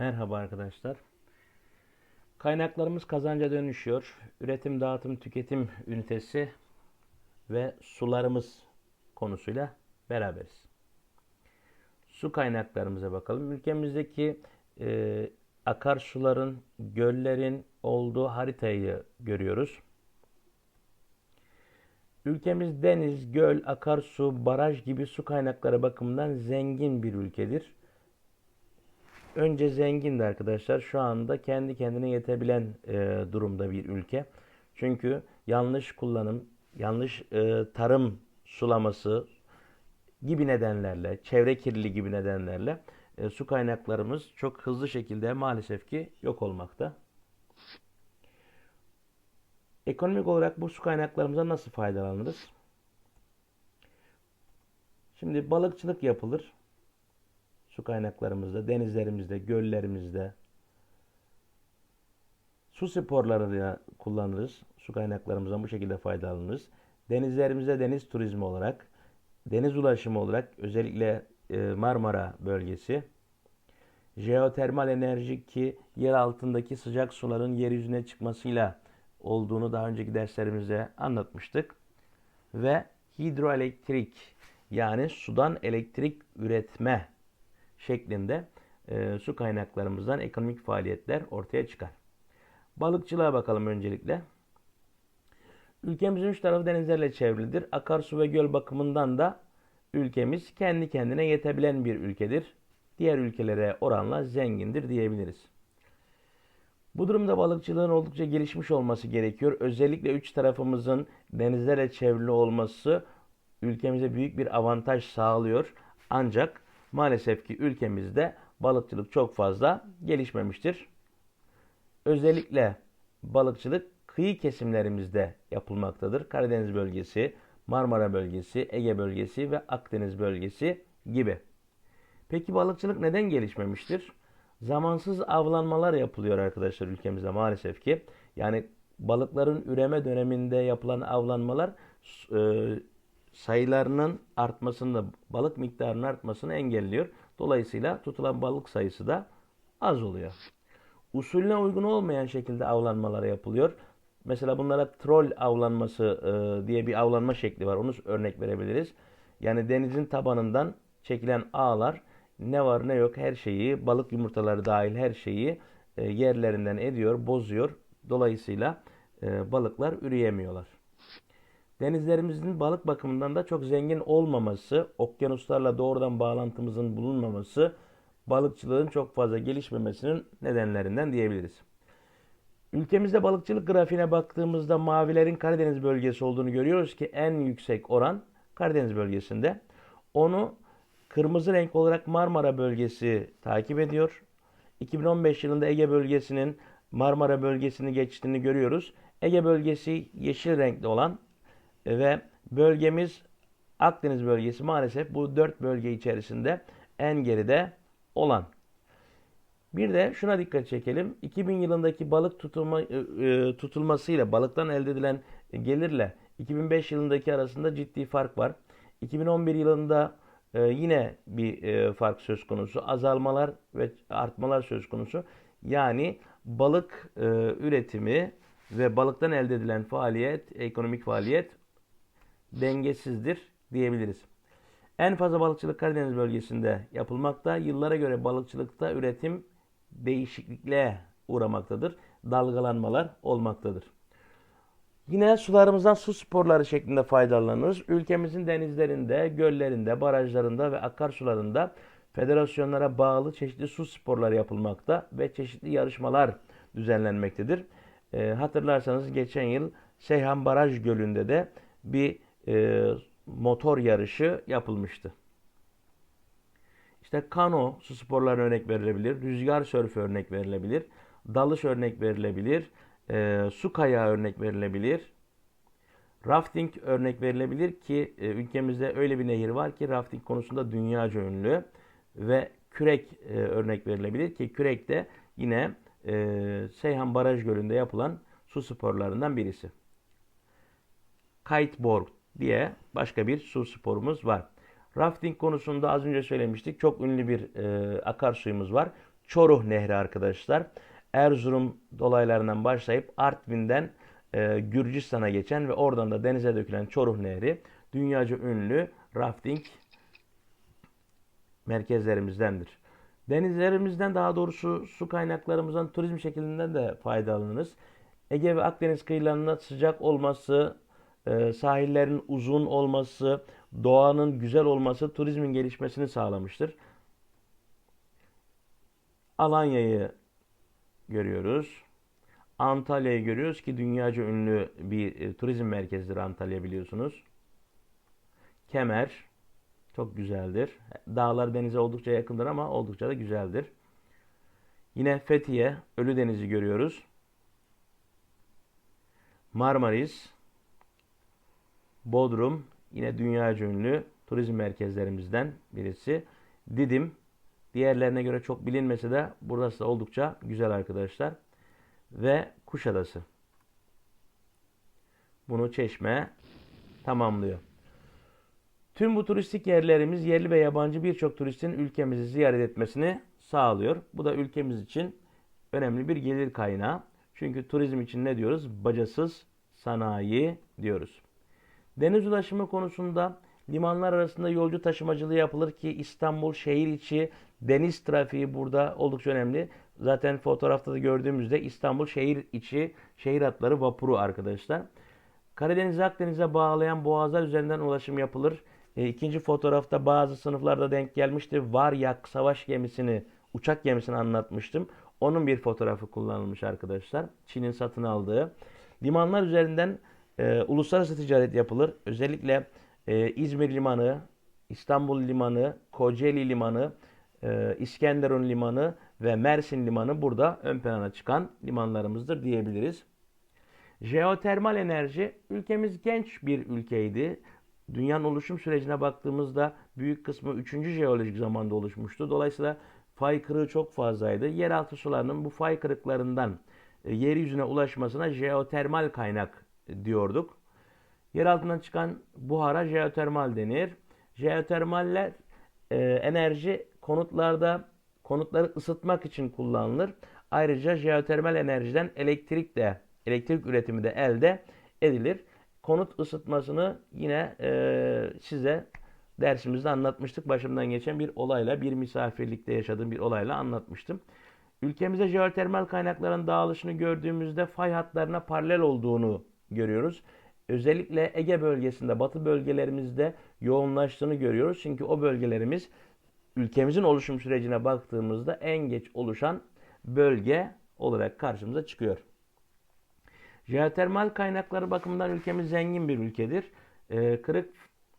Merhaba arkadaşlar. Kaynaklarımız kazanca dönüşüyor. Üretim, dağıtım, tüketim ünitesi ve sularımız konusuyla beraberiz. Su kaynaklarımıza bakalım. Ülkemizdeki e, akarsuların, göllerin olduğu haritayı görüyoruz. Ülkemiz deniz, göl, akarsu, baraj gibi su kaynakları bakımından zengin bir ülkedir. Önce zengindi arkadaşlar. Şu anda kendi kendine yetebilen e, durumda bir ülke. Çünkü yanlış kullanım, yanlış e, tarım sulaması gibi nedenlerle, çevre kirliliği gibi nedenlerle e, su kaynaklarımız çok hızlı şekilde maalesef ki yok olmakta. Ekonomik olarak bu su kaynaklarımıza nasıl faydalanırız? Şimdi balıkçılık yapılır. Su kaynaklarımızda, denizlerimizde, göllerimizde. Su sporlarını kullanırız. Su kaynaklarımızdan bu şekilde faydalanırız. Denizlerimizde deniz turizmi olarak, deniz ulaşımı olarak özellikle e, Marmara bölgesi, jeotermal enerji ki yer altındaki sıcak suların yeryüzüne çıkmasıyla olduğunu daha önceki derslerimizde anlatmıştık. Ve hidroelektrik yani sudan elektrik üretme şeklinde e, su kaynaklarımızdan ekonomik faaliyetler ortaya çıkar. Balıkçılığa bakalım öncelikle. Ülkemizin üç tarafı denizlerle çevrilidir. Akarsu ve göl bakımından da ülkemiz kendi kendine yetebilen bir ülkedir. Diğer ülkelere oranla zengindir diyebiliriz. Bu durumda balıkçılığın oldukça gelişmiş olması gerekiyor. Özellikle üç tarafımızın denizlerle çevrili olması ülkemize büyük bir avantaj sağlıyor. Ancak maalesef ki ülkemizde balıkçılık çok fazla gelişmemiştir. Özellikle balıkçılık kıyı kesimlerimizde yapılmaktadır. Karadeniz bölgesi, Marmara bölgesi, Ege bölgesi ve Akdeniz bölgesi gibi. Peki balıkçılık neden gelişmemiştir? Zamansız avlanmalar yapılıyor arkadaşlar ülkemizde maalesef ki. Yani balıkların üreme döneminde yapılan avlanmalar e, sayılarının artmasını, balık miktarının artmasını engelliyor. Dolayısıyla tutulan balık sayısı da az oluyor. Usulüne uygun olmayan şekilde avlanmalar yapılıyor. Mesela bunlara troll avlanması e, diye bir avlanma şekli var. Onu örnek verebiliriz. Yani denizin tabanından çekilen ağlar ne var ne yok her şeyi, balık yumurtaları dahil her şeyi e, yerlerinden ediyor, bozuyor. Dolayısıyla e, balıklar üreyemiyorlar. Denizlerimizin balık bakımından da çok zengin olmaması, okyanuslarla doğrudan bağlantımızın bulunmaması, balıkçılığın çok fazla gelişmemesinin nedenlerinden diyebiliriz. Ülkemizde balıkçılık grafiğine baktığımızda mavilerin Karadeniz bölgesi olduğunu görüyoruz ki en yüksek oran Karadeniz bölgesinde. Onu kırmızı renk olarak Marmara bölgesi takip ediyor. 2015 yılında Ege bölgesinin Marmara bölgesini geçtiğini görüyoruz. Ege bölgesi yeşil renkli olan ve bölgemiz Akdeniz bölgesi maalesef bu dört bölge içerisinde en geride olan. Bir de şuna dikkat çekelim. 2000 yılındaki balık tutulma, e, e, tutulmasıyla balıktan elde edilen gelirle 2005 yılındaki arasında ciddi fark var. 2011 yılında e, yine bir fark söz konusu. Azalmalar ve artmalar söz konusu. Yani balık üretimi ve balıktan elde edilen faaliyet, ekonomik faaliyet dengesizdir diyebiliriz. En fazla balıkçılık Karadeniz bölgesinde yapılmakta. Yıllara göre balıkçılıkta üretim değişiklikle uğramaktadır. Dalgalanmalar olmaktadır. Yine sularımızdan su sporları şeklinde faydalanırız. Ülkemizin denizlerinde, göllerinde, barajlarında ve akarsularında federasyonlara bağlı çeşitli su sporları yapılmakta ve çeşitli yarışmalar düzenlenmektedir. E, hatırlarsanız geçen yıl Seyhan Baraj Gölü'nde de bir e, motor yarışı yapılmıştı. İşte kano su sporlarına örnek verilebilir, rüzgar sörfü örnek verilebilir, dalış örnek verilebilir, e, su kayağı örnek verilebilir, rafting örnek verilebilir ki e, ülkemizde öyle bir nehir var ki rafting konusunda dünyaca ünlü ve kürek e, örnek verilebilir ki kürek de yine e, Seyhan Baraj Gölü'nde yapılan su sporlarından birisi. Kiteboard diye başka bir su sporumuz var. Rafting konusunda az önce söylemiştik. Çok ünlü bir e, akarsuyumuz var. Çoruh Nehri arkadaşlar. Erzurum dolaylarından başlayıp Artvin'den e, Gürcistan'a geçen ve oradan da denize dökülen Çoruh Nehri dünyaca ünlü rafting merkezlerimizdendir. Denizlerimizden daha doğrusu su kaynaklarımızdan turizm şeklinden de faydalanırız. Ege ve Akdeniz kıyılarında sıcak olması, e, sahillerin uzun olması, doğanın güzel olması turizmin gelişmesini sağlamıştır. Alanya'yı görüyoruz. Antalya'yı görüyoruz ki dünyaca ünlü bir e, turizm merkezidir Antalya biliyorsunuz. Kemer çok güzeldir. Dağlar denize oldukça yakındır ama oldukça da güzeldir. Yine Fethiye, Ölüdeniz'i görüyoruz. Marmaris, Bodrum yine dünyaca ünlü turizm merkezlerimizden birisi. Didim diğerlerine göre çok bilinmese de burası da oldukça güzel arkadaşlar. Ve Kuşadası. Bunu Çeşme tamamlıyor. Tüm bu turistik yerlerimiz yerli ve yabancı birçok turistin ülkemizi ziyaret etmesini sağlıyor. Bu da ülkemiz için önemli bir gelir kaynağı. Çünkü turizm için ne diyoruz? Bacasız sanayi diyoruz. Deniz ulaşımı konusunda limanlar arasında yolcu taşımacılığı yapılır ki İstanbul şehir içi deniz trafiği burada oldukça önemli. Zaten fotoğrafta da gördüğümüzde İstanbul şehir içi şehir hatları vapuru arkadaşlar. Karadeniz'i Akdeniz'e bağlayan boğazlar üzerinden ulaşım yapılır. E, ikinci fotoğrafta bazı sınıflarda denk gelmişti. Varyak savaş gemisini, uçak gemisini anlatmıştım. Onun bir fotoğrafı kullanılmış arkadaşlar. Çin'in satın aldığı. Limanlar üzerinden e, uluslararası ticaret yapılır. Özellikle e, İzmir Limanı, İstanbul Limanı, Kocaeli Limanı, e, İskenderun Limanı ve Mersin Limanı burada ön plana çıkan limanlarımızdır diyebiliriz. Jeotermal enerji ülkemiz genç bir ülkeydi. Dünyanın oluşum sürecine baktığımızda büyük kısmı 3. jeolojik zamanda oluşmuştu. Dolayısıyla fay kırığı çok fazlaydı. Yeraltı sularının bu fay kırıklarından e, yeryüzüne ulaşmasına jeotermal kaynak diyorduk. Yer altından çıkan buhara jeotermal denir. Jeotermaller e, enerji konutlarda konutları ısıtmak için kullanılır. Ayrıca jeotermal enerjiden elektrik de elektrik üretimi de elde edilir. Konut ısıtmasını yine e, size dersimizde anlatmıştık. Başımdan geçen bir olayla, bir misafirlikte yaşadığım bir olayla anlatmıştım. Ülkemize jeotermal kaynakların dağılışını gördüğümüzde fay hatlarına paralel olduğunu görüyoruz. Özellikle Ege bölgesinde, batı bölgelerimizde yoğunlaştığını görüyoruz. Çünkü o bölgelerimiz ülkemizin oluşum sürecine baktığımızda en geç oluşan bölge olarak karşımıza çıkıyor. Jeotermal kaynakları bakımından ülkemiz zengin bir ülkedir. Ee, kırık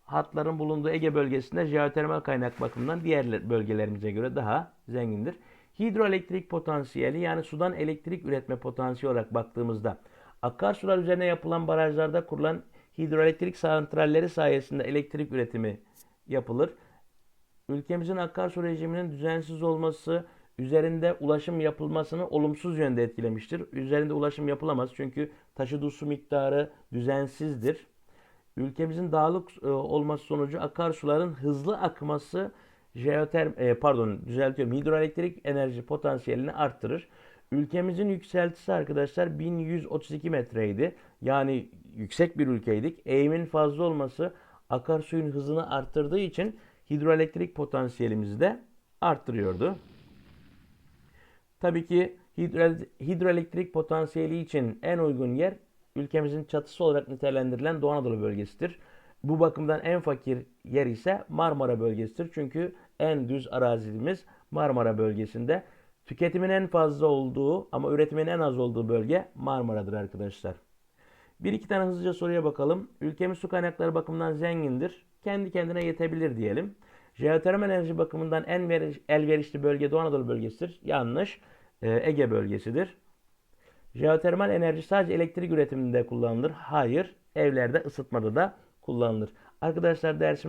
hatların bulunduğu Ege bölgesinde jeotermal kaynak bakımından diğer bölgelerimize göre daha zengindir. Hidroelektrik potansiyeli yani sudan elektrik üretme potansiyeli olarak baktığımızda akarsular üzerine yapılan barajlarda kurulan hidroelektrik santralleri sayesinde elektrik üretimi yapılır. Ülkemizin akarsu rejiminin düzensiz olması üzerinde ulaşım yapılmasını olumsuz yönde etkilemiştir. Üzerinde ulaşım yapılamaz çünkü taşıdığı su miktarı düzensizdir. Ülkemizin dağlık e, olması sonucu akarsuların hızlı akması jeoterm e, pardon düzeltiyorum hidroelektrik enerji potansiyelini arttırır. Ülkemizin yükseltisi arkadaşlar 1132 metreydi. Yani yüksek bir ülkeydik. Eğimin fazla olması akarsuyun hızını arttırdığı için hidroelektrik potansiyelimizi de arttırıyordu. Tabii ki hidroelektrik potansiyeli için en uygun yer ülkemizin çatısı olarak nitelendirilen Doğu Anadolu bölgesidir. Bu bakımdan en fakir yer ise Marmara bölgesidir. Çünkü en düz arazimiz Marmara bölgesinde. Tüketimin en fazla olduğu ama üretimin en az olduğu bölge Marmara'dır arkadaşlar. Bir iki tane hızlıca soruya bakalım. Ülkemiz su kaynakları bakımından zengindir. Kendi kendine yetebilir diyelim. Jeotermal enerji bakımından en elverişli bölge Doğu Anadolu bölgesidir. Yanlış. Ee, Ege bölgesidir. Jeotermal enerji sadece elektrik üretiminde kullanılır. Hayır. Evlerde ısıtmada da kullanılır. Arkadaşlar dersimiz